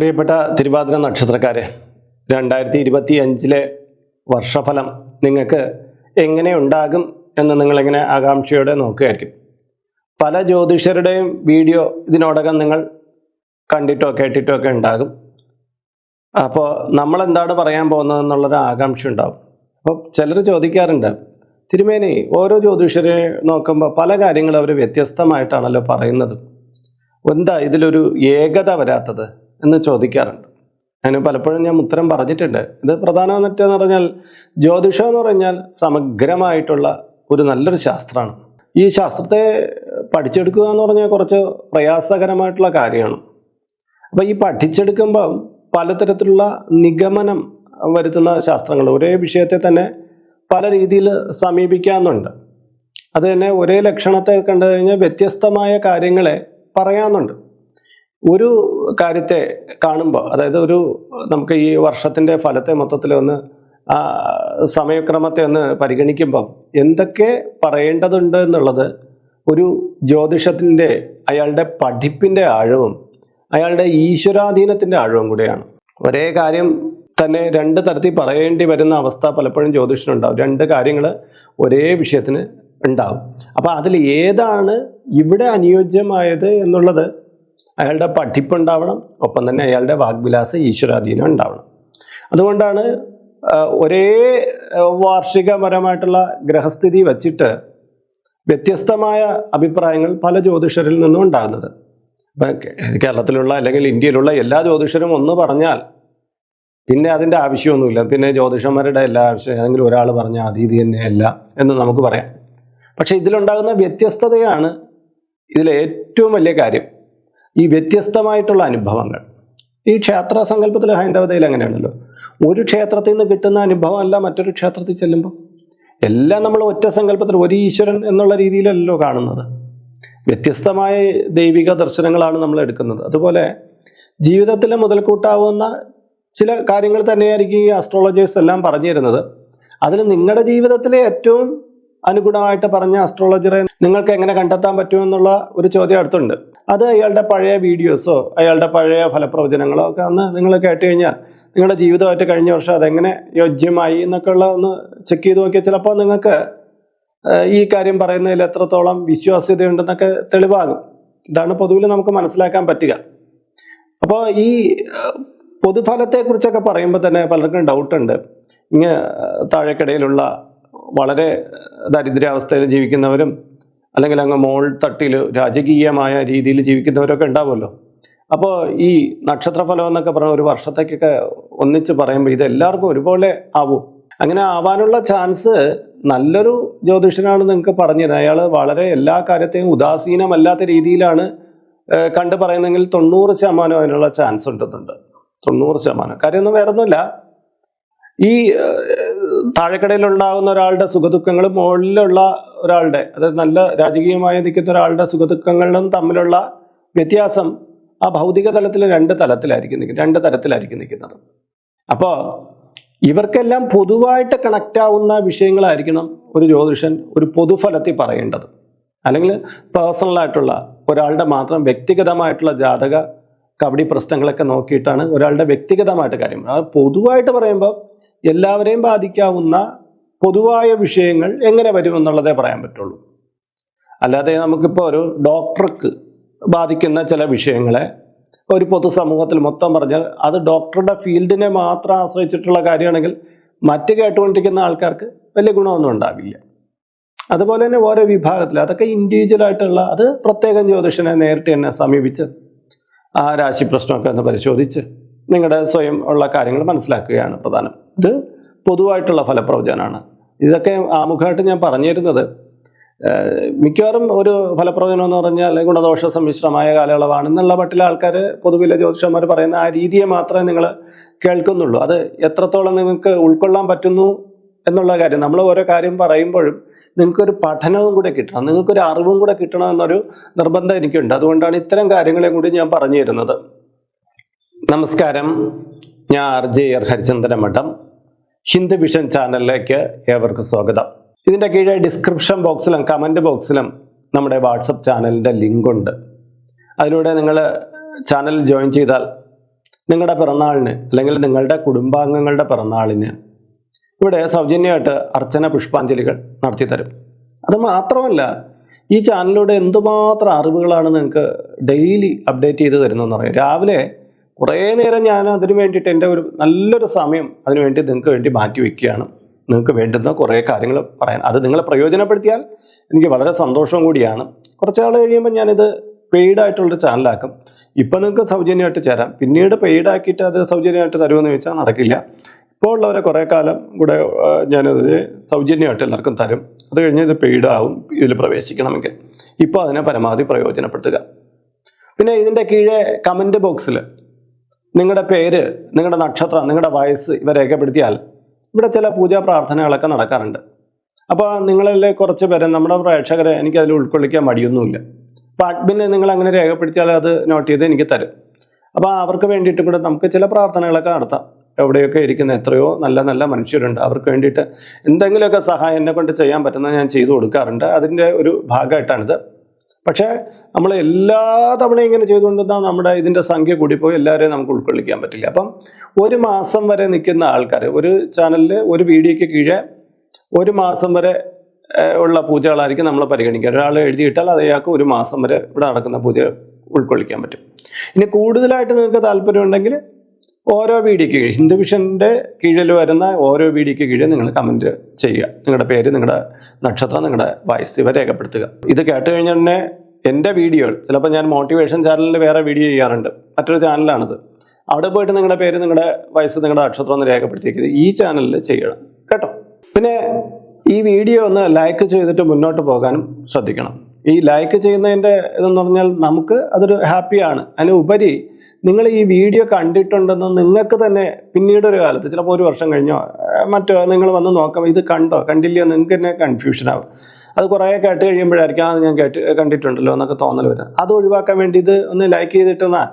പ്രിയപ്പെട്ട തിരുവാതിര നക്ഷത്രക്കാരെ രണ്ടായിരത്തി ഇരുപത്തി അഞ്ചിലെ വർഷഫലം നിങ്ങൾക്ക് എങ്ങനെ ഉണ്ടാകും എന്ന് നിങ്ങളിങ്ങനെ ആകാംക്ഷയോടെ നോക്കുകയായിരിക്കും. പല ജ്യോതിഷരുടെയും വീഡിയോ ഇതിനോടകം നിങ്ങൾ കണ്ടിട്ടോ കേട്ടിട്ടോ ഒക്കെ ഉണ്ടാകും. അപ്പോൾ നമ്മൾ എന്താണ് പറയാൻ പോകുന്നത് എന്നുള്ളൊരു ആകാംക്ഷ ഉണ്ടാകും അപ്പോൾ ചിലർ ചോദിക്കാറുണ്ട് തിരുമേനി ഓരോ ജ്യോതിഷരെ നോക്കുമ്പോൾ പല കാര്യങ്ങളും അവർ വ്യത്യസ്തമായിട്ടാണല്ലോ പറയുന്നത്. എന്താ ഇതിലൊരു ഏകത വരാത്തത്? എന്ന് ചോദിക്കാറുണ്ട്. അതിന് പലപ്പോഴും ഞാൻ ഉത്തരം പറഞ്ഞിട്ടുണ്ട്. ഇത് പ്രധാനമെന്ന് പറഞ്ഞാൽ ജ്യോതിഷം എന്ന് പറഞ്ഞാൽ സമഗ്രമായിട്ടുള്ള ഒരു നല്ലൊരു ശാസ്ത്രമാണ്. ഈ ശാസ്ത്രത്തെ പഠിച്ചെടുക്കുക എന്ന് പറഞ്ഞാൽ കുറച്ച് പ്രയാസകരമായിട്ടുള്ള കാര്യമാണ്. അപ്പോൾ ഈ പഠിച്ചെടുക്കുമ്പോൾ പലതരത്തിലുള്ള നിഗമനം വരുത്തുന്ന ശാസ്ത്രങ്ങൾ ഒരേ വിഷയത്തെ തന്നെ പല രീതിയിൽ സമീപിക്കാമെന്നുണ്ട് അത് തന്നെ ഒരേ ലക്ഷണത്തെ കണ്ടു കഴിഞ്ഞാൽ വ്യത്യസ്തമായ കാര്യങ്ങളെ പറയാമെന്നുണ്ട് ഒരു കാര്യത്തെ കാണുമ്പോൾ അതായത് ഒരു നമുക്ക് ഈ വർഷത്തിന്റെ ഫലത്തെ മൊത്തത്തിൽ ഒന്ന് സമയക്രമത്തെ ഒന്ന് പരിഗണിക്കുമ്പം എന്തൊക്കെ പറയേണ്ടതുണ്ട് എന്നുള്ളത് ഒരു ജ്യോതിഷത്തിന്റെ അയാളുടെ പഠിപ്പിന്റെ ആഴവും അയാളുടെ ഈശ്വരാധീനത്തിന്റെ ആഴവും കൂടെയാണ്. ഒരേ കാര്യം തന്നെ രണ്ട് തരത്തിൽ പറയേണ്ടി വരുന്ന അവസ്ഥ പലപ്പോഴും ജ്യോതിഷനുണ്ടാവും. രണ്ട് കാര്യങ്ങൾ ഒരേ വിഷയത്തിന് ഉണ്ടാവും. അപ്പോൾ അതിൽ ഏതാണ് ഇവിടെ അനുയോജ്യമായത് എന്നുള്ളത് അയാളുടെ പഠിപ്പുണ്ടാവണം ഒപ്പം തന്നെ അയാളുടെ വാഗ്വിലാസ ഈശ്വരാധീനം ഉണ്ടാവണം. അതുകൊണ്ടാണ് ഒരേ വാർഷികപരമായിട്ടുള്ള ഗ്രഹസ്ഥിതി വച്ചിട്ട് വ്യത്യസ്തമായ അഭിപ്രായങ്ങൾ പല ജ്യോതിഷരിൽ നിന്നും ഉണ്ടാകുന്നത്. ഇപ്പം കേരളത്തിലുള്ള അല്ലെങ്കിൽ ഇന്ത്യയിലുള്ള എല്ലാ ജ്യോതിഷരും ഒന്ന് പറഞ്ഞാൽ പിന്നെ അതിന്റെ ആവശ്യമൊന്നുമില്ല. പിന്നെ ജ്യോതിഷന്മാരുടെ എല്ലാ ആവശ്യം ഏതെങ്കിലും ഒരാൾ പറഞ്ഞാൽ അതീതി തന്നെയല്ല എന്ന് നമുക്ക് പറയാം. പക്ഷേ ഇതിലുണ്ടാകുന്ന വ്യത്യസ്തതയാണ് ഇതിലെ ഏറ്റവും വലിയ കാര്യം. ഈ വ്യത്യസ്തമായിട്ടുള്ള അനുഭവങ്ങൾ. ഈ ക്ഷേത്ര സങ്കല്പത്തിൽ ഹൈന്ദവതയിൽ അങ്ങനെയാണല്ലോ. ഒരു ക്ഷേത്രത്തിൽ നിന്ന് കിട്ടുന്ന അനുഭവമല്ല മറ്റൊരു ക്ഷേത്രത്തിൽ ചെല്ലുമ്പോൾ. എല്ലാം നമ്മൾ ഒറ്റ സങ്കല്പത്തിൽ ഒരു ഈശ്വരൻ എന്നുള്ള രീതിയിലല്ലോ കാണുന്നത്. വ്യത്യസ്തമായ ദൈവിക ദർശനങ്ങളാണ് നമ്മൾ എടുക്കുന്നത്. അതുപോലെ ജീവിതത്തിൽ മുതൽക്കൂട്ടാവുന്ന ചില കാര്യങ്ങൾ തന്നെയായിരിക്കും ഈ അസ്ട്രോളജേഴ്സ് എല്ലാം പറഞ്ഞു തരുന്നത്. അതിൽ നിങ്ങളുടെ ജീവിതത്തിലെ ഏറ്റവും അനുഗുണമായിട്ട് പറഞ്ഞ അസ്ട്രോളജറെ നിങ്ങൾക്ക് എങ്ങനെ കണ്ടെത്താൻ പറ്റുമെന്നുള്ള ഒരു ചോദ്യം അടുത്തുണ്ട്. അത് അയാളുടെ പഴയ വീഡിയോസോ അയാളുടെ പഴയ ഫലപ്രവചനങ്ങളോ ഒക്കെ അന്ന് നിങ്ങൾ കേട്ട് കഴിഞ്ഞാൽ നിങ്ങളുടെ ജീവിതമായിട്ട് കഴിഞ്ഞ വർഷം അതെങ്ങനെ യോജ്യമായി എന്നൊക്കെ ഉള്ള ഒന്ന് ചെക്ക് ചെയ്ത് നോക്കിയാൽ ചിലപ്പോൾ നിങ്ങൾക്ക് ഈ കാര്യം പറയുന്നതിൽ എത്രത്തോളം വിശ്വാസ്യതയുണ്ടെന്നൊക്കെ തെളിവാകും. ഇതാണ് പൊതുവിൽ നമുക്ക് മനസ്സിലാക്കാൻ പറ്റുക. അപ്പോൾ ഈ പൊതുഫലത്തെക്കുറിച്ചൊക്കെ പറയുമ്പോൾ തന്നെ പലർക്കും ഡൗട്ടുണ്ട് താഴെക്കിടയിലുള്ള താഴേക്കിടയിലുള്ള വളരെ ദരിദ്രാവസ്ഥയിൽ ജീവിക്കുന്നവരും അല്ലെങ്കിൽ അങ്ങ് മോൾ തട്ടിൽ രാജകീയമായ രീതിയിൽ ജീവിക്കുന്നവരൊക്കെ ഉണ്ടാവുമല്ലോ. അപ്പോൾ ഈ നക്ഷത്രഫലം എന്നൊക്കെ പറഞ്ഞ ഒരു വർഷത്തേക്കൊക്കെ ഒന്നിച്ച് പറയുമ്പോൾ ഇത് എല്ലാവർക്കും ഒരുപോലെ ആവും. അങ്ങനെ ആവാനുള്ള ചാൻസ് നല്ലൊരു ജ്യോതിഷനാണ് നിങ്ങൾക്ക് പറഞ്ഞത്. അയാൾ വളരെ എല്ലാ കാര്യത്തെയും ഉദാസീനമല്ലാത്ത രീതിയിലാണ് കണ്ടു പറയുന്നെങ്കിൽ തൊണ്ണൂറ് ശതമാനം അതിനുള്ള ചാൻസ് ഉണ്ടെന്നുണ്ട്. തൊണ്ണൂറ് ശതമാനം. കാര്യമൊന്നും വേറെ ഒന്നുമില്ല ഈ താഴെക്കടയിലുണ്ടാകുന്ന ഒരാളുടെ സുഖദുഃഖങ്ങൾ മുകളിലുള്ള ഒരാളുടെ അതായത് നല്ല രാജകീയമായി നിൽക്കുന്ന ഒരാളുടെ സുഖദുഃഖങ്ങളും തമ്മിലുള്ള വ്യത്യാസം ആ ഭൗതിക തലത്തിൽ രണ്ട് തലത്തിലായിരിക്കും രണ്ട് തരത്തിലായിരിക്കും നിൽക്കുന്നത്. അപ്പോൾ ഇവർക്കെല്ലാം പൊതുവായിട്ട് കണക്റ്റ് ആവുന്ന വിഷയങ്ങളായിരിക്കണം ഒരു ജ്യോതിഷൻ ഒരു പൊതുഫലത്തിൽ പറയേണ്ടത്. അല്ലെങ്കിൽ പേഴ്സണലായിട്ടുള്ള ഒരാളുടെ മാത്രം വ്യക്തിഗതമായിട്ടുള്ള ജാതക കബഡി പ്രശ്നങ്ങളൊക്കെ നോക്കിയിട്ടാണ് ഒരാളുടെ വ്യക്തിഗതമായിട്ട് കാര്യം. പൊതുവായിട്ട് പറയുമ്പോൾ എല്ലാവരെയും ബാധിക്കാവുന്ന പൊതുവായ വിഷയങ്ങൾ എങ്ങനെ വരുമെന്നുള്ളതേ പറയാൻ പറ്റുള്ളൂ. അല്ലാതെ നമുക്കിപ്പോൾ ഒരു ഡോക്ടർക്ക് ബാധിക്കുന്ന ചില വിഷയങ്ങളെ ഒരു പൊതുസമൂഹത്തിൽ മൊത്തം പറഞ്ഞാൽ അത് ഡോക്ടറുടെ ഫീൽഡിനെ മാത്രം ആശ്രയിച്ചിട്ടുള്ള കാര്യമാണെങ്കിൽ മറ്റ് കേട്ടുകൊണ്ടിരിക്കുന്ന ആൾക്കാർക്ക് വലിയ ഗുണമൊന്നും ഉണ്ടാവില്ല. അതുപോലെ തന്നെ ഓരോ വിഭാഗത്തിൽ അതൊക്കെ ഇൻഡിവിജ്വൽ ആയിട്ടുള്ള അത് പ്രത്യേകം ജ്യോതിഷനെ നേരിട്ട് തന്നെ സമീപിച്ച് ആ രാശി പ്രശ്നമൊക്കെ ഒന്ന് പരിശോധിച്ച് നിങ്ങളുടെ സ്വയം ഉള്ള കാര്യങ്ങൾ മനസ്സിലാക്കുകയാണ് പ്രധാനം. ഇത് പൊതുവായിട്ടുള്ള ഫലപ്രവചനമാണ്. ഇതൊക്കെ ആമുഖമായിട്ട് ഞാൻ പറഞ്ഞിരുന്നത്. മിക്കവാറും ഒരു ഫലപ്രവചനം എന്ന് പറഞ്ഞാൽ ഗുണദോഷ സമ്മിശ്രമായ കാലയളവാണ് എന്നുള്ള മട്ടിലെ ആൾക്കാർ പൊതുവിലെ ജ്യോതിഷന്മാർ പറയുന്ന ആ രീതിയെ മാത്രമേ നിങ്ങൾ കേൾക്കുന്നുള്ളൂ. അത് എത്രത്തോളം നിങ്ങൾക്ക് ഉൾക്കൊള്ളാൻ പറ്റുന്നു എന്നുള്ള കാര്യം. നമ്മൾ ഓരോ കാര്യം പറയുമ്പോഴും നിങ്ങൾക്കൊരു പഠനവും കൂടെ കിട്ടണം. നിങ്ങൾക്കൊരു അറിവും കൂടെ കിട്ടണം എന്നൊരു നിർബന്ധം എനിക്കുണ്ട്. അതുകൊണ്ടാണ് ഇത്തരം കാര്യങ്ങളെയും കൂടി ഞാൻ പറഞ്ഞു തരുന്നത് നമസ്കാരം. ഞാൻ ആർ ജെ ആർ ഹരിചന്ദ്രൻ മഠം ഹിന്ദു വിഷൻ ചാനലിലേക്ക് ഏവർക്കും സ്വാഗതം. ഇതിന്റെ കീഴെ ഡിസ്ക്രിപ്ഷൻ ബോക്സിലും കമന്റ് ബോക്സിലും നമ്മുടെ വാട്സപ്പ് ചാനലിന്റെ ലിങ്ക് ഉണ്ട് അതിലൂടെ നിങ്ങൾ ചാനൽ ജോയിൻ ചെയ്താൽ നിങ്ങളുടെ പിറന്നാളിന് അല്ലെങ്കിൽ നിങ്ങളുടെ കുടുംബാംഗങ്ങളുടെ പിറന്നാളിന് ഇവിടെ സൗജന്യമായിട്ട് അർച്ചന പുഷ്പാഞ്ജലികൾ നടത്തി തരും. അത് മാത്രമല്ല ഈ ചാനലിലൂടെ എന്തുമാത്രം അറിവുകളാണ് നിങ്ങൾക്ക് ഡെയിലി അപ്ഡേറ്റ് ചെയ്ത് തരുന്നതെന്ന് പറയാം. രാവിലെ കുറേ നേരം ഞാൻ അതിന് വേണ്ടിയിട്ട് എന്റെ ഒരു നല്ലൊരു സമയം അതിന് വേണ്ടി നിങ്ങൾക്ക് വേണ്ടി മാറ്റി വയ്ക്കുകയാണ് നിങ്ങൾക്ക് വേണ്ടുന്ന കുറേ കാര്യങ്ങൾ പറയാൻ അത് നിങ്ങളെ പ്രയോജനപ്പെടുത്തിയാൽ എനിക്ക് വളരെ സന്തോഷവും കൂടിയാണ്. കുറച്ച് നാൾ കഴിയുമ്പോൾ ഞാനിത് പെയ്ഡായിട്ടുള്ളൊരു ചാനലാക്കും ഇപ്പം നിങ്ങൾക്ക് സൗജന്യമായിട്ട് ചേരാം. പിന്നീട് പെയ്ഡാക്കിയിട്ട് അത് സൗജന്യമായിട്ട് തരുമെന്ന് ചോദിച്ചാൽ നടക്കില്ല. ഇപ്പോൾ ഉള്ളവരെ കുറേ കാലം കൂടെ ഞാനത് സൗജന്യമായിട്ട് എല്ലാവർക്കും തരും. അത് കഴിഞ്ഞ് ഇത് പെയ്ഡാവും ഇതിൽ പ്രവേശിക്കണമെങ്കിൽ. ഇപ്പോൾ അതിനെ പരമാവധി പ്രയോജനപ്പെടുത്തുക. പിന്നെ ഇതിന്റെ കീഴെ കമന്റ് ബോക്സിൽ നിങ്ങളുടെ പേര് നിങ്ങളുടെ നക്ഷത്രം നിങ്ങളുടെ വയസ്സ് ഇവ രേഖപ്പെടുത്തിയാൽ ഇവിടെ ചില പൂജാ പ്രാർത്ഥനകളൊക്കെ നടക്കാറുണ്ട്. അപ്പോൾ നിങ്ങളിലെ കുറച്ച് പേരെ നമ്മുടെ പ്രേക്ഷകരെ എനിക്ക് അതിൽ ഉൾക്കൊള്ളിക്കാൻ മടിയൊന്നുമില്ല. അപ്പോൾ അഡ്മിനെ നിങ്ങൾ അങ്ങനെ രേഖപ്പെടുത്തിയാൽ അത് നോട്ട് ചെയ്ത് എനിക്ക് തരും. അപ്പോൾ അവർക്ക് വേണ്ടിയിട്ട് കൂടെ നമുക്ക് ചില പ്രാർത്ഥനകളൊക്കെ നടത്താം. എവിടെയൊക്കെ ഇരിക്കുന്ന എത്രയോ നല്ല നല്ല മനുഷ്യരുണ്ട്. അവർക്ക് വേണ്ടിയിട്ട് എന്തെങ്കിലുമൊക്കെ സഹായം എന്നെ കൊണ്ട് ചെയ്യാൻ പറ്റുന്നത് ഞാൻ ചെയ്തു കൊടുക്കാറുണ്ട്. അതിന്റെ ഒരു ഭാഗമായിട്ടാണിത്. പക്ഷേ നമ്മൾ എല്ലാ തവണയും ഇങ്ങനെ ചെയ്തുകൊണ്ടിരുന്നാൽ നമ്മുടെ ഇതിന്റെ സംഖ്യ കൂടിപ്പോയി എല്ലാവരെയും നമുക്ക് ഉൾക്കൊള്ളിക്കാൻ പറ്റില്ല. അപ്പം ഒരു മാസം വരെ നിൽക്കുന്ന ആൾക്കാർ ഒരു ചാനലിൽ ഒരു വീഡിയോയ്ക്ക് കീഴെ ഒരു മാസം വരെ ഉള്ള പൂജകളായിരിക്കും നമ്മൾ പരിഗണിക്കുക. ഒരാൾ എഴുതിയിട്ടാൽ അത് അയാൾക്ക് ഒരു മാസം വരെ ഇവിടെ നടക്കുന്ന പൂജ ഉൾക്കൊള്ളിക്കാൻ പറ്റും. ഇനി കൂടുതലായിട്ട് നിങ്ങൾക്ക് താല്പര്യമുണ്ടെങ്കിൽ ഓരോ വീഡിയോയ്ക്ക് കീഴിൽ ഹിന്ദു വിഷന്റെ കീഴിൽ വരുന്ന ഓരോ വീഡിയോയ്ക്ക് കീഴിൽ നിങ്ങൾ കമന്റ് ചെയ്യുക. നിങ്ങളുടെ പേര് നിങ്ങളുടെ നക്ഷത്രം നിങ്ങളുടെ വയസ്സ് ഇവ രേഖപ്പെടുത്തുക. ഇത് കേട്ട് കഴിഞ്ഞ ഉടനെ എന്റെ വീഡിയോകൾ ചിലപ്പോൾ ഞാൻ മോട്ടിവേഷൻ ചാനലിൽ വേറെ വീഡിയോ ചെയ്യാറുണ്ട്. മറ്റൊരു ചാനലാണിത് അവിടെ പോയിട്ട് നിങ്ങളുടെ പേര് നിങ്ങളുടെ വയസ്സ് നിങ്ങളുടെ നക്ഷത്രം ഒന്ന് രേഖപ്പെടുത്തിയിരിക്കുന്നത് ഈ ചാനലിൽ ചെയ്യണം. കേട്ടോ? പിന്നെ ഈ വീഡിയോ ഒന്ന് ലൈക്ക് ചെയ്തിട്ട് മുന്നോട്ട് പോകാനും ശ്രദ്ധിക്കണം. ഈ ലൈക്ക് ചെയ്യുന്നതിന്റെ ഇതെന്ന് പറഞ്ഞാൽ നമുക്ക് അതൊരു ഹാപ്പിയാണ് അതിനുപരി നിങ്ങൾ ഈ വീഡിയോ കണ്ടിട്ടുണ്ടെന്ന് നിങ്ങൾക്ക് തന്നെ പിന്നീട് ഒരു കാലത്ത് ചിലപ്പോൾ ഒരു വർഷം കഴിഞ്ഞോ മറ്റോ നിങ്ങൾ വന്ന് നോക്കാം ഇത് കണ്ടോ കണ്ടില്ലയോ നിങ്ങൾക്ക് തന്നെ കൺഫ്യൂഷൻ ആവും. അത് കുറേ കേട്ട് കഴിയുമ്പോഴായിരിക്കും അത് ഞാൻ കേട്ട് കണ്ടിട്ടുണ്ടല്ലോ എന്നൊക്കെ തോന്നൽ വരും. അത് ഒഴിവാക്കാൻ വേണ്ടി ഇത് ഒന്ന് ലൈക്ക് ചെയ്തിട്ടെന്നാൽ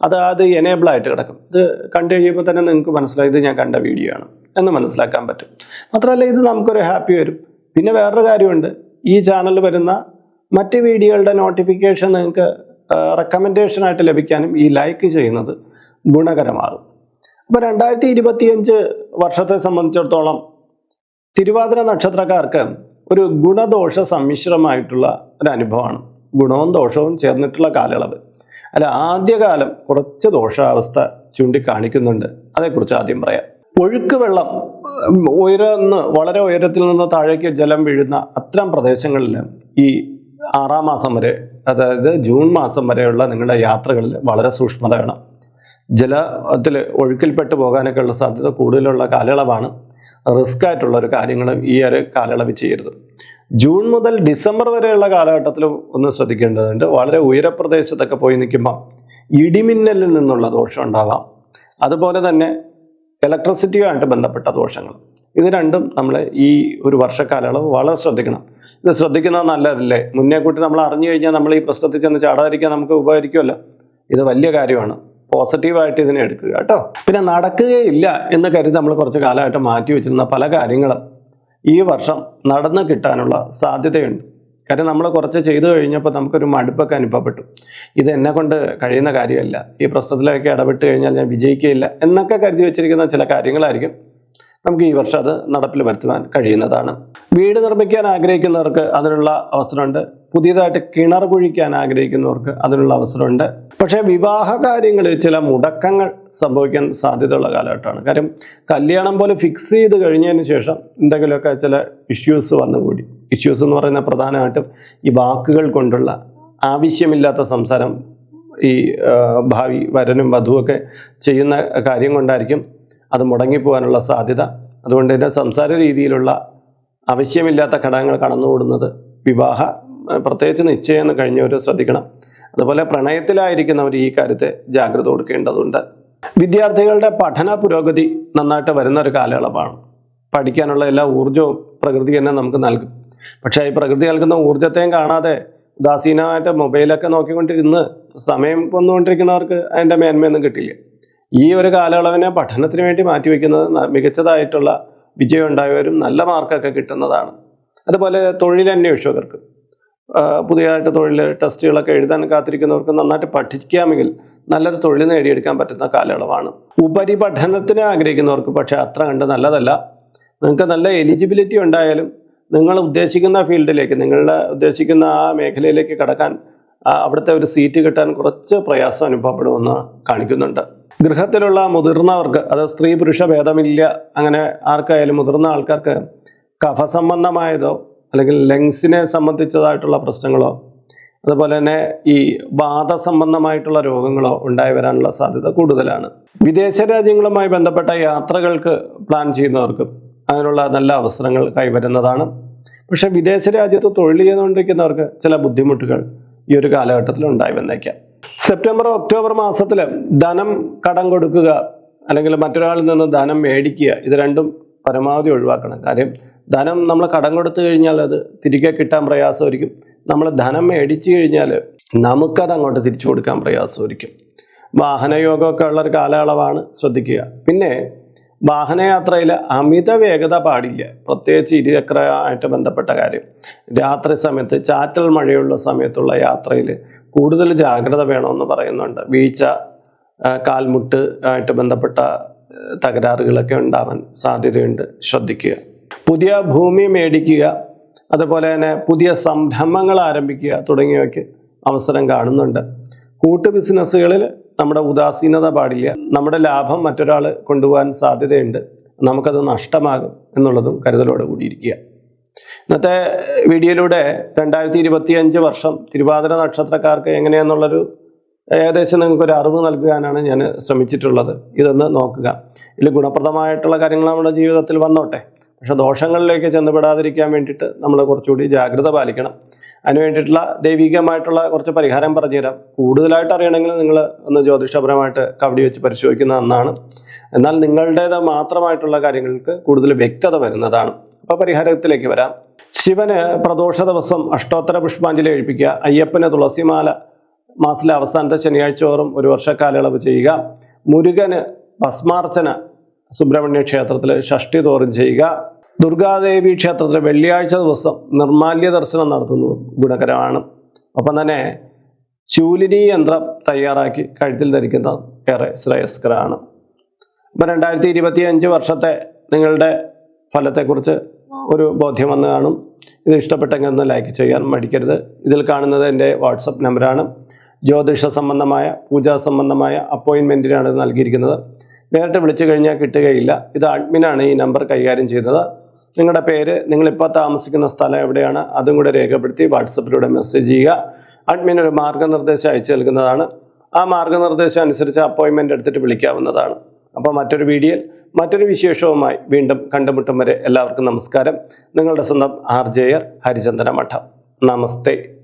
അത് അത് എനേബിൾ ആയിട്ട് കിടക്കും. ഇത് കണ്ടു കഴിയുമ്പോൾ തന്നെ നിങ്ങൾക്ക് മനസ്സിലായി ഇത് ഞാൻ കണ്ട വീഡിയോ ആണ് എന്ന് മനസ്സിലാക്കാൻ പറ്റും. മാത്രമല്ല ഇത് നമുക്കൊരു ഹാപ്പി വരും. പിന്നെ വേറൊരു കാര്യമുണ്ട്. ഈ ചാനലിൽ വരുന്ന മറ്റ് വീഡിയോകളുടെ നോട്ടിഫിക്കേഷൻ നിങ്ങൾക്ക് റെക്കമെൻഡേഷനായിട്ട് ലഭിക്കാനും ഈ ലൈക്ക് ചെയ്യുന്നത് ഗുണകരമാകും. അപ്പോൾ രണ്ടായിരത്തി ഇരുപത്തിയഞ്ച് വർഷത്തെ സംബന്ധിച്ചിടത്തോളം തിരുവാതിര നക്ഷത്രക്കാർക്ക് ഒരു ഗുണദോഷ സമ്മിശ്രമായിട്ടുള്ള ഒരു അനുഭവമാണ്. ഗുണവും ദോഷവും ചേർന്നിട്ടുള്ള കാലയളവ്. അല്ല ആദ്യകാലം കുറച്ച് ദോഷാവസ്ഥ ചൂണ്ടിക്കാണിക്കുന്നുണ്ട്. അതേക്കുറിച്ച് ആദ്യം പറയാം. ഒഴുക്ക് വെള്ളം ഉയർന്ന് വളരെ ഉയരത്തിൽ നിന്ന് താഴേക്ക് ജലം വീഴുന്ന അത്തരം പ്രദേശങ്ങളിൽ ഈ ആറാം മാസം വരെ അതായത് ജൂൺ മാസം വരെയുള്ള നിങ്ങളുടെ യാത്രകളിൽ വളരെ സൂക്ഷ്മത വേണം ജലത്തിൽ ഒഴുക്കിൽപ്പെട്ട് പോകാനൊക്കെ ഉള്ള സാധ്യത കൂടുതലുള്ള കാലയളവാണ്. റിസ്ക് ആയിട്ടുള്ള ഒരു കാര്യങ്ങളും ഈ ഒരു കാലയളവിൽ ചെയ്യരുത്. ജൂൺ മുതൽ ഡിസംബർ വരെയുള്ള കാലഘട്ടത്തിൽ ഒന്ന് ശ്രദ്ധിക്കേണ്ടതുണ്ട്. വളരെ ഉയരപ്രദേശത്തൊക്കെ പോയി നിൽക്കുമ്പോൾ ഇടിമിന്നലിൽ നിന്നുള്ള ദോഷം ഉണ്ടാകാം അതുപോലെ തന്നെ ഇലക്ട്രിസിറ്റിയുമായിട്ട് ബന്ധപ്പെട്ട ദോഷങ്ങൾ. ഇത് രണ്ടും നമ്മൾ ഈ ഒരു വർഷക്കാലയളവ് വളരെ ശ്രദ്ധിക്കണം. ഇത് ശ്രദ്ധിക്കുന്നത് നല്ലതല്ലേ? മുന്നേ കൂട്ടി നമ്മൾ അറിഞ്ഞു കഴിഞ്ഞാൽ നമ്മൾ ഈ പ്രശ്നത്തിൽ ചെന്ന് ചാടാതിരിക്കാൻ നമുക്ക് ഉപകരിക്കുമല്ലോ. ഇത് വലിയ കാര്യമാണ്. പോസിറ്റീവായിട്ട് ഇതിനെ എടുക്കുക കേട്ടോ. പിന്നെ നടക്കുകയില്ല എന്ന് കരുതി നമ്മൾ കുറച്ച് കാലമായിട്ട് മാറ്റി വെച്ചിരുന്ന പല കാര്യങ്ങളും ഈ വർഷം നടന്നു കിട്ടാനുള്ള സാധ്യതയുണ്ട്. കാര്യം നമ്മൾ കുറച്ച് ചെയ്തു കഴിഞ്ഞപ്പോൾ നമുക്കൊരു മടുപ്പൊക്കെ അനുഭവപ്പെട്ടു. ഇത് എന്നെ കൊണ്ട് കഴിയുന്ന കാര്യമല്ല. ഈ പ്രശ്നത്തിലൊക്കെ ഇടപെട്ട് കഴിഞ്ഞാൽ ഞാൻ വിജയിക്കുകയില്ല എന്നൊക്കെ കരുതി വെച്ചിരിക്കുന്ന ചില കാര്യങ്ങളായിരിക്കും നമുക്ക് ഈ വർഷം അത് നടപ്പിൽ വരുത്തുവാൻ കഴിയുന്നതാണ്. വീട് നിർമ്മിക്കാൻ ആഗ്രഹിക്കുന്നവർക്ക് അതിനുള്ള അവസരമുണ്ട്. പുതിയതായിട്ട് കിണർ കുഴിക്കാൻ ആഗ്രഹിക്കുന്നവർക്ക് അതിനുള്ള അവസരമുണ്ട്. പക്ഷേ വിവാഹ കാര്യങ്ങളിൽ ചില മുടക്കങ്ങൾ സംഭവിക്കാൻ സാധ്യതയുള്ള കാലഘട്ടമാണ്. കാര്യം കല്യാണം പോലെ ഫിക്സ് ചെയ്ത് കഴിഞ്ഞതിന് ശേഷം എന്തെങ്കിലുമൊക്കെ ചില ഇഷ്യൂസ് വന്നുകൂടി. ഇഷ്യൂസ് എന്ന് പറയുന്ന പ്രധാനമായിട്ടും ഈ വാക്കുകൾ കൊണ്ടുള്ള ആവശ്യമില്ലാത്ത സംസാരം ഈ ഭാവി വരനും വധുവൊക്കെ ചെയ്യുന്ന കാര്യം കൊണ്ടായിരിക്കും അത് മുടങ്ങിപ്പോകാനുള്ള സാധ്യത. അതുകൊണ്ട് തന്നെ സംസാര രീതിയിലുള്ള ആവശ്യമില്ലാത്ത ഘടകങ്ങൾ കടന്നുകൂടുന്നത് വിവാഹ പ്രത്യേകിച്ച് നിശ്ചയം കഴിഞ്ഞവർ ശ്രദ്ധിക്കണം. അതുപോലെ പ്രണയത്തിലായിരിക്കുന്നവർ ഈ കാര്യത്തെ ജാഗ്രത കൊടുക്കേണ്ടതുണ്ട്. വിദ്യാർത്ഥികളുടെ പഠന പുരോഗതി നന്നായിട്ട് വരുന്ന ഒരു കാലയളവാണ്. പഠിക്കാനുള്ള എല്ലാ ഊർജവും പ്രകൃതി തന്നെ നമുക്ക് നൽകും. പക്ഷേ ഈ പ്രകൃതി നൽകുന്ന ഊർജത്തെയും കാണാതെ ഉദാസീനമായിട്ട് മൊബൈലൊക്കെ നോക്കിക്കൊണ്ടിരുന്ന് സമയം വന്നുകൊണ്ടിരിക്കുന്നവർക്ക് അതിന്റെ മേന്മയൊന്നും കിട്ടില്ല. ഈ ഒരു കാലയളവിനെ പഠനത്തിന് വേണ്ടി മാറ്റിവെക്കുന്നത് മികച്ചതായിട്ടുള്ള വിജയം ഉണ്ടായവരും നല്ല മാർക്കൊക്കെ കിട്ടുന്നതാണ്. അതുപോലെ തൊഴിലന്വേഷകർക്ക് പുതിയതായിട്ട് തൊഴിൽ ടെസ്റ്റുകളൊക്കെ എഴുതാൻ കാത്തിരിക്കുന്നവർക്ക് നന്നായിട്ട് പഠിക്കാമെങ്കിൽ നല്ലൊരു തൊഴിൽ നേടിയെടുക്കാൻ പറ്റുന്ന കാലയളവാണ്. ഉപരിപഠനത്തിന് ആഗ്രഹിക്കുന്നവർക്ക് പക്ഷേ അത്ര കണ്ട് നല്ലതല്ല. നിങ്ങൾക്ക് നല്ല എലിജിബിലിറ്റി ഉണ്ടായാലും നിങ്ങൾ ഉദ്ദേശിക്കുന്ന ഫീൽഡിലേക്ക് നിങ്ങളുടെ ഉദ്ദേശിക്കുന്ന ആ മേഖലയിലേക്ക് കടക്കാൻ അവിടുത്തെ ഒരു സീറ്റ് കിട്ടാൻ കുറച്ച് പ്രയാസം അനുഭവപ്പെടുമെന്ന് കാണിക്കുന്നുണ്ട്. ഗൃഹത്തിലുള്ള മുതിർന്നവർക്ക് അത് സ്ത്രീ പുരുഷ ഭേദമില്ല അങ്ങനെ ആർക്കായാലും മുതിർന്ന ആൾക്കാർക്ക് കഫസംബന്ധമായതോ അല്ലെങ്കിൽ ലങ്സിനെ സംബന്ധിച്ചതായിട്ടുള്ള പ്രശ്നങ്ങളോ അതുപോലെ തന്നെ ഈ വാദസംബന്ധമായിട്ടുള്ള രോഗങ്ങളോ ഉണ്ടായി വരാനുള്ള സാധ്യത കൂടുതലാണ്. വിദേശ രാജ്യങ്ങളുമായി ബന്ധപ്പെട്ട യാത്രകൾക്ക് പ്ലാൻ ചെയ്യുന്നവർക്കും അതിനുള്ള നല്ല അവസരങ്ങൾ കൈവരുന്നതാണ്. പക്ഷേ വിദേശ രാജ്യത്ത് തൊഴിൽ ചെയ്തുകൊണ്ടിരിക്കുന്നവർക്ക് ചില ബുദ്ധിമുട്ടുകൾ ഈ ഒരു കാലഘട്ടത്തിൽ ഉണ്ടായി വന്നേക്കാം. സെപ്റ്റംബർ ഒക്ടോബർ മാസത്തിൽ ധനം കടം കൊടുക്കുക അല്ലെങ്കിൽ മറ്റൊരാളിൽ നിന്ന് ധനം മേടിക്കുക ഇത് രണ്ടും പരമാവധി ഒഴിവാക്കണം. കാര്യം ധനം നമ്മൾ കടം കൊടുത്തു കഴിഞ്ഞാൽ അത് തിരികെ കിട്ടാൻ പ്രയാസമായിരിക്കും. നമ്മൾ ധനം മേടിച്ചു കഴിഞ്ഞാൽ നമുക്കത് അങ്ങോട്ട് തിരിച്ചു കൊടുക്കാൻ പ്രയാസമായിരിക്കും. വാഹനയോഗമൊക്കെ ഉള്ള ഒരു കാലയളവാണ് ശ്രദ്ധിക്കുക. പിന്നെ വാഹനയാത്രയിൽ അമിത വേഗത പാടില്ല. പ്രത്യേകിച്ച് ഇരുചക്ര ആയിട്ട് ബന്ധപ്പെട്ട കാര്യം. രാത്രി സമയത്ത് ചാറ്റൽ മഴയുള്ള സമയത്തുള്ള യാത്രയിൽ കൂടുതൽ ജാഗ്രത വേണമെന്ന് പറയുന്നുണ്ട്. വീഴ്ച കാൽമുട്ട് ആയിട്ട് ബന്ധപ്പെട്ട തകരാറുകളൊക്കെ ഉണ്ടാവാൻ സാധ്യതയുണ്ട്. ശ്രദ്ധിക്കുക. പുതിയ ഭൂമി മേടിക്കുക അതുപോലെ തന്നെ പുതിയ സംരംഭങ്ങൾ ആരംഭിക്കുക തുടങ്ങിയവയ്ക്ക് അവസരം കാണുന്നുണ്ട്. കൂട്ടു ബിസിനസ്സുകളിൽ നമ്മുടെ ഉദാസീനത പാടില്ല. നമ്മുടെ ലാഭം മറ്റൊരാൾ കൊണ്ടുപോകാൻ സാധ്യതയുണ്ട്. നമുക്കത് നഷ്ടമാകും എന്നുള്ളതും കരുതലോടെ കൂടിയിരിക്കുക. ഇന്നത്തെ വീഡിയോയിലൂടെ രണ്ടായിരത്തി ഇരുപത്തി അഞ്ച് വർഷം തിരുവാതിര നക്ഷത്രക്കാർക്ക് എങ്ങനെയാണെന്നുള്ളൊരു ഏകദേശം നിങ്ങൾക്കൊരു അറിവ് നൽകാനാണ് ഞാൻ ശ്രമിച്ചിട്ടുള്ളത്. ഇതൊന്ന് നോക്കുക. ഇതിൽ ഗുണപ്രദമായിട്ടുള്ള കാര്യങ്ങൾ നമ്മുടെ ജീവിതത്തിൽ വന്നോട്ടെ. പക്ഷെ ദോഷങ്ങളിലേക്ക് ചെന്നുപെടാതിരിക്കാൻ വേണ്ടിയിട്ട് നമ്മൾ കുറച്ചുകൂടി ജാഗ്രത പാലിക്കണം. അതിന് വേണ്ടിയിട്ടുള്ള ദൈവികമായിട്ടുള്ള കുറച്ച് പരിഹാരം പറഞ്ഞുതരാം. കൂടുതലായിട്ട് അറിയണമെങ്കിൽ നിങ്ങൾ ഒന്ന് ജ്യോതിഷപരമായിട്ട് കവടി വെച്ച് പരിശോധിക്കുന്ന ഒന്നാണ് എന്നാൽ നിങ്ങളുടേത് മാത്രമായിട്ടുള്ള കാര്യങ്ങൾക്ക് കൂടുതൽ വ്യക്തത വരുന്നതാണ്. അപ്പോൾ പരിഹാരത്തിലേക്ക് വരാം. ശിവന് പ്രദോഷ ദിവസം അഷ്ടോത്തര പുഷ്പാഞ്ജലി കഴിപ്പിക്കുക അയ്യപ്പന് തുളസിമാല മാസത്തിലെ അവസാനത്തെ ശനിയാഴ്ച തോറും ഒരു വർഷ കാലയളവ് ചെയ്യുക. മുരുകന് ഭസ്മാർച്ചന സുബ്രഹ്മണ്യ ക്ഷേത്രത്തിൽ ഷഷ്ടി തോറും ചെയ്യുക. ദുർഗാദേവി ക്ഷേത്രത്തിൽ വെള്ളിയാഴ്ച ദിവസം നിർമാല്യ ദർശനം നടത്തുന്നത് ഗുണകരമാണ്. ഒപ്പം തന്നെ ശൂലിനി യന്ത്രം തയ്യാറാക്കി കഴുത്തിൽ ധരിക്കുന്നത് ഏറെ ശ്രേയസ്കരമാണ് അപ്പം രണ്ടായിരത്തി ഇരുപത്തി അഞ്ച് വർഷത്തെ നിങ്ങളുടെ ഫലത്തെക്കുറിച്ച് ഒരു ബോധ്യം വന്ന് കാണും. ഇത് ഇഷ്ടപ്പെട്ടെങ്കിൽ ഒന്ന് ലൈക്ക് ചെയ്യാൻ മടിക്കരുത്. ഇതിൽ കാണുന്നത് എന്റെ വാട്സപ്പ് നമ്പറാണ്. ജ്യോതിഷ സംബന്ധമായ പൂജാ സംബന്ധമായ അപ്പോയിൻമെന്റിനാണ് നൽകിയിരിക്കുന്നത്. നേരിട്ട് വിളിച്ചു കഴിഞ്ഞാൽ കിട്ടുകയില്ല. ഇത് അഡ്മിനാണ് ഈ നമ്പർ കൈകാര്യം ചെയ്യുന്നത്. നിങ്ങളുടെ പേര് നിങ്ങളിപ്പോൾ താമസിക്കുന്ന സ്ഥലം എവിടെയാണ്? അതും കൂടെ രേഖപ്പെടുത്തി വാട്സപ്പിലൂടെ മെസ്സേജ് ചെയ്യുക. അഡ്മിൻ ഒരു മാർഗനിർദ്ദേശം അയച്ചു നൽകുന്നതാണ്. ആ മാർഗനിർദ്ദേശം അനുസരിച്ച് അപ്പോയിൻമെന്റ് എടുത്തിട്ട് വിളിക്കാവുന്നതാണ്. അപ്പോൾ മറ്റൊരു വീഡിയോയിൽ മറ്റൊരു വിശേഷവുമായി വീണ്ടും കണ്ടുമുട്ടും വരെ എല്ലാവർക്കും നമസ്കാരം. നിങ്ങളുടെ സ്വന്തം ആർ ജെ മഠം. നമസ്തേ.